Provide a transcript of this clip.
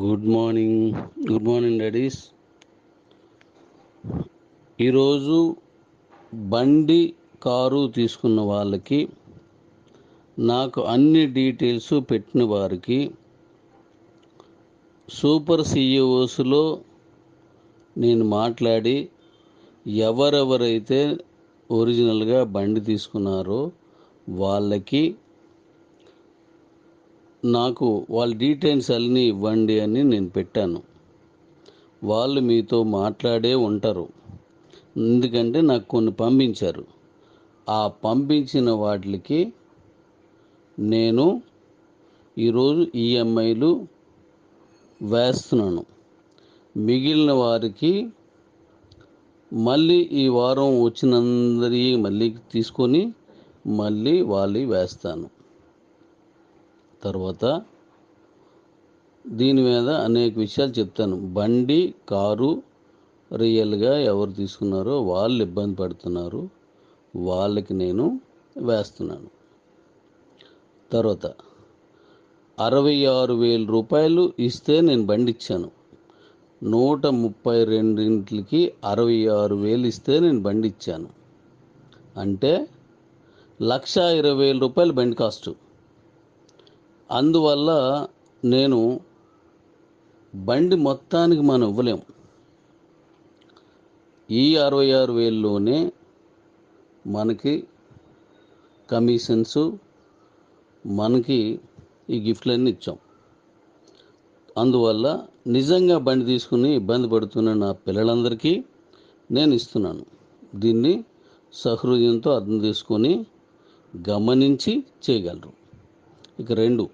Good morning. Good morning daddies. ఈరోజు బండి car తీసుకున్న వాళ్ళకి నాకు అన్ని డీటెయిల్స్ పెట్టిన వారికి సూపర్ సిఇఓస్లో నేను మాట్లాడి ఎవరెవరైతే ఒరిజినల్గా బండి తీసుకున్నారో వాళ్ళకి నాకు వాళ్ళ డీటెయిల్స్ అన్నీ ఇవ్వండి అని నేను పెట్టాను. వాళ్ళు మీతో మాట్లాడే ఉంటారు. ఎందుకంటే నాకు కొన్ని పంపించారు. ఆ పంపించిన వాటికి నేను ఈరోజు ఈఎంఐలు వేస్తున్నాను. మిగిలిన వారికి మళ్ళీ ఈ వారం వచ్చినందరి మళ్ళీ తీసుకొని మళ్ళీ వాళ్ళు వేస్తాను. తర్వాత దీని మీద అనేక విషయాలు చెప్తాను. బండి కారు రియల్గా ఎవరు తీసుకున్నారో వాళ్ళు ఇబ్బంది పడుతున్నారు. వాళ్ళకి నేను వేస్తున్నాను. తర్వాత అరవై ఆరు వేల రూపాయలు ఇస్తే నేను బండి ఇచ్చాను. నూట ముప్పై రెండింటికి అరవై ఆరు వేలు ఇస్తే నేను బండి ఇచ్చాను. అంటే లక్ష ఇరవై వేల రూపాయలు బండి కాస్ట్. అందువల్ల నేను బండి మొత్తానికి మనం ఇవ్వలేము ఈ అరవై ఆరు వేల్లోనే మనకి కమిషన్స్ మనకి ఈ గిఫ్ట్లన్నీ ఇచ్చాం. అందువల్ల నిజంగా బండి తీసుకుని ఇబ్బంది పడుతున్న నా పిల్లలందరికీ నేను ఇస్తున్నాను. దీన్ని సహృదయంతో అర్థం చేసుకొని గమనించి చేయగలరు. ఇక రెండు